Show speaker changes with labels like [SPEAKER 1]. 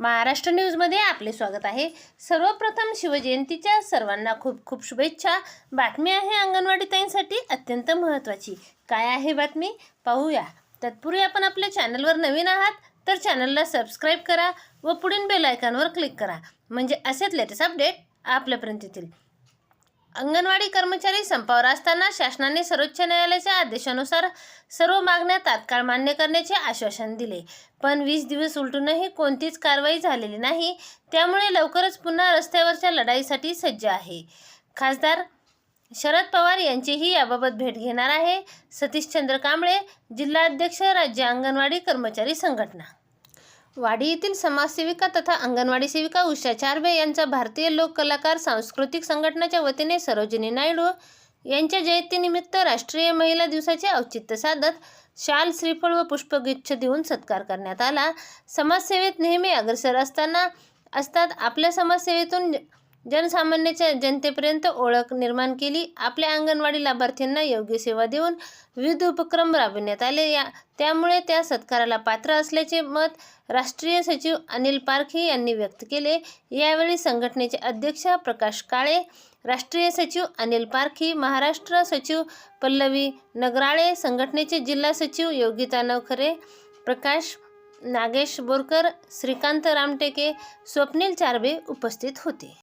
[SPEAKER 1] महाराष्ट्र न्यूजमध्ये आपले स्वागत आहे. सर्वप्रथम शिवजयंतीच्या सर्वांना खूप खूप शुभेच्छा. बातमी आहे अंगणवाडी ताईंसाठी अत्यंत महत्त्वाची. काय आहे बातमी? पाहूया. तत्पूर्वी आपण आपल्या चॅनलवर नवीन आहात तर चॅनलला सबस्क्राईब करा व पुढील बेल आयकॉनवर क्लिक करा. म्हणजे असेच लेटेस्ट अपडेट आपल्यापर्यंत येतील अंगणवाडी कर्मचारी संपावर असताना शासनाने सर्वोच्च न्यायालयाच्या आदेशानुसार सर्व मागण्या तात्काळ मान्य करण्याचे आश्वासन दिले. पण वीस दिवस उलटूनही कोणतीच कारवाई झालेली नाही. त्यामुळे लवकरच पुन्हा रस्त्यावरच्या लढाईसाठी सज्ज आहे. खासदार शरद पवार यांचीही याबाबत भेट घेणार आहे. सतीशचंद्र कांबळे जिल्हाध्यक्ष राज्य अंगणवाडी कर्मचारी संघटना वाडी येथील समाजसेविका तथा अंगणवाडी सेविका उषा चारबे यांचा भारतीय लोक कलाकार सांस्कृतिक संघटनेच्या वतीने सरोजिनी नायडू यांच्या जयंतीनिमित्त राष्ट्रीय महिला दिवसाचे औचित्य साधत शाल श्रीफळ व पुष्पगुच्छ देऊन सत्कार करण्यात आला. समाजसेवेत नेहमी अग्रसर असताना असतात. आपल्या समाजसेवेतून जनसामान्याच्या जनतेपर्यंत ओळख निर्माण केली. आपल्या अंगणवाडी लाभार्थ्यांना योग्य सेवा देऊन विविध उपक्रम राबविण्यात आले. या त्यामुळे त्या सत्काराला पात्र असल्याचे मत राष्ट्रीय सचिव अनिल पारखे यांनी व्यक्त केले. यावेळी संघटनेचे अध्यक्ष प्रकाश काळे राष्ट्रीय सचिव अनिल पारखी महाराष्ट्र सचिव पल्लवी नगराळे संघटनेचे जिल्हा सचिव योगिता नवखरे प्रकाश नागेश बोरकर श्रीकांत रामटेके स्वप्नील चारबे उपस्थित होते.